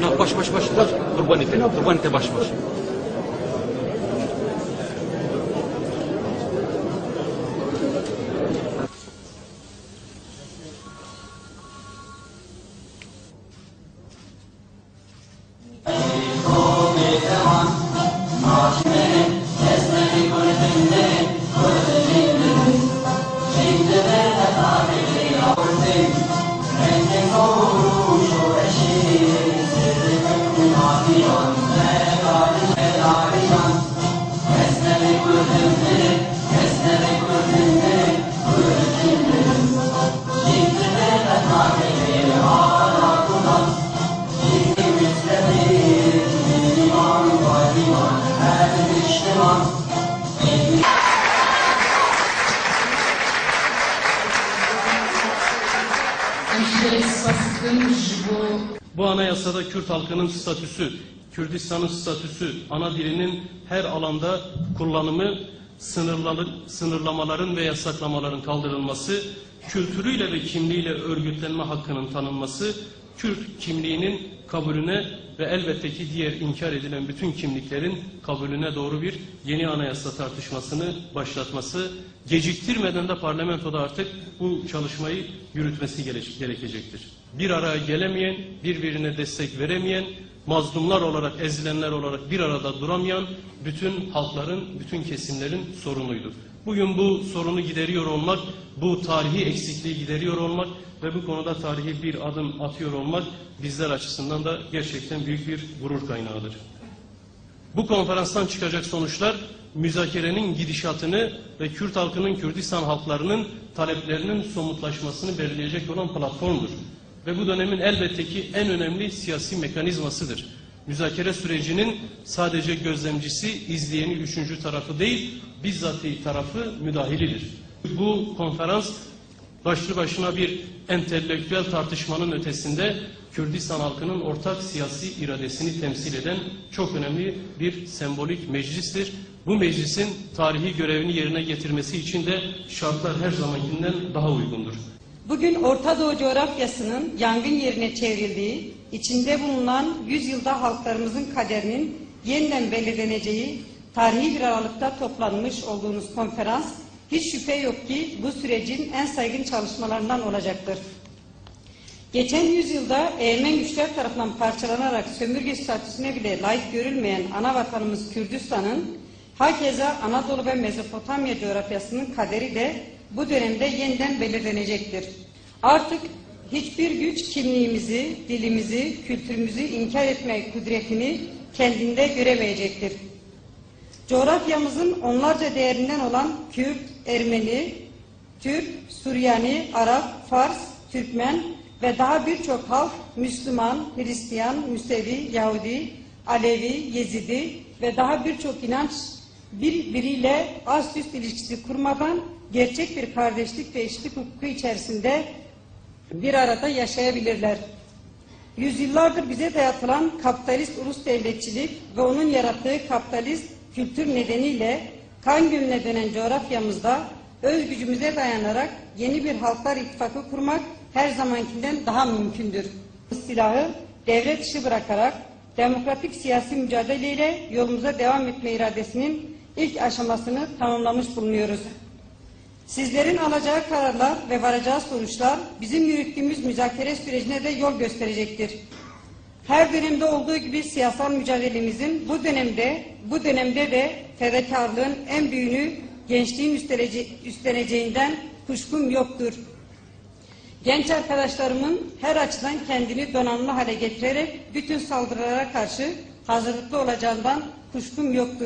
Não, baixo, baixo, baixo. baixo. Urbano inteiro. Urbano inteiro, baixo, baixo. Bu anayasada Kürt halkının statüsü, Kürdistan'ın statüsü, ana dilinin her alanda kullanımı, sınırlamaların ve yasaklamaların kaldırılması, kültürüyle ve kimliğiyle örgütlenme hakkının tanınması, Kürt kimliğinin kabulüne ve elbette ki diğer inkar edilen bütün kimliklerin kabulüne doğru bir yeni anayasa tartışmasını başlatması, geciktirmeden de parlamentoda artık bu çalışmayı yürütmesi gere- gerekecektir. Bir araya gelemeyen, birbirine destek veremeyen, mazlumlar olarak, ezilenler olarak bir arada duramayan bütün halkların, bütün kesimlerin sorunuydu. Bugün bu sorunu gideriyor olmak, bu tarihi eksikliği gideriyor olmak ve bu konuda tarihi bir adım atıyor olmak bizler açısından da gerçekten büyük bir gurur kaynağıdır. Bu konferanstan çıkacak sonuçlar müzakerenin gidişatını ve Kürt halkının, Kürdistan halklarının taleplerinin somutlaşmasını belirleyecek olan platformdur. Ve bu dönemin elbette ki en önemli siyasi mekanizmasıdır. Müzakere sürecinin sadece gözlemcisi, izleyeni üçüncü tarafı değil, bizzati tarafı müdahilidir. Bu konferans başlı başına bir entelektüel tartışmanın ötesinde Kürdistan halkının ortak siyasi iradesini temsil eden çok önemli bir sembolik meclistir. Bu meclisin tarihi görevini yerine getirmesi için de şartlar her zamankinden daha uygundur. Bugün Orta Doğu coğrafyasının yangın yerine çevrildiği, içinde bulunan yüzyılda halklarımızın kaderinin yeniden belirleneceği tarihi bir aralıkta toplanmış olduğunuz konferans hiç şüphe yok ki bu sürecin en saygın çalışmalarından olacaktır. Geçen yüzyılda eğilmen güçler tarafından parçalanarak sömürge statüsüne bile layık görülmeyen ana vatanımız Kürdistan'ın, hakeza Anadolu ve Mezopotamya coğrafyasının kaderi de bu dönemde yeniden belirlenecektir. Artık hiçbir güç kimliğimizi, dilimizi, kültürümüzü inkar etme kudretini kendinde göremeyecektir. Coğrafyamızın onlarca değerinden olan Kürt, Ermeni, Türk, Süryani, Arap, Fars, Türkmen ve daha birçok halk Müslüman, Hristiyan, Müsevi, Yahudi, Alevi, Yezidi ve daha birçok inanç birbiriyle ast üst ilişkisi kurmadan gerçek bir kardeşlik ve eşitlik hukuku içerisinde bir arada yaşayabilirler. Yüzyıllardır bize dayatılan kapitalist ulus devletçilik ve onun yarattığı kapitalist kültür nedeniyle kan gölüne dönen coğrafyamızda öz gücümüze dayanarak yeni bir halklar ittifakı kurmak her zamankinden daha mümkündür. Silahı devlet dışı bırakarak demokratik siyasi mücadeleyle yolumuza devam etme iradesinin ilk aşamasını tamamlamış bulunuyoruz. Sizlerin alacağı kararlar ve varacağı sonuçlar bizim yürüttüğümüz müzakere sürecine de yol gösterecektir. Her dönemde olduğu gibi siyasal mücadelemizin bu dönemde bu dönemde de fedakarlığın en büyüğünü gençliğin üstleneceğinden kuşkum yoktur. Genç arkadaşlarımın her açıdan kendini donanımlı hale getirerek bütün saldırılara karşı hazırlıklı olacağından kuşkum yoktur.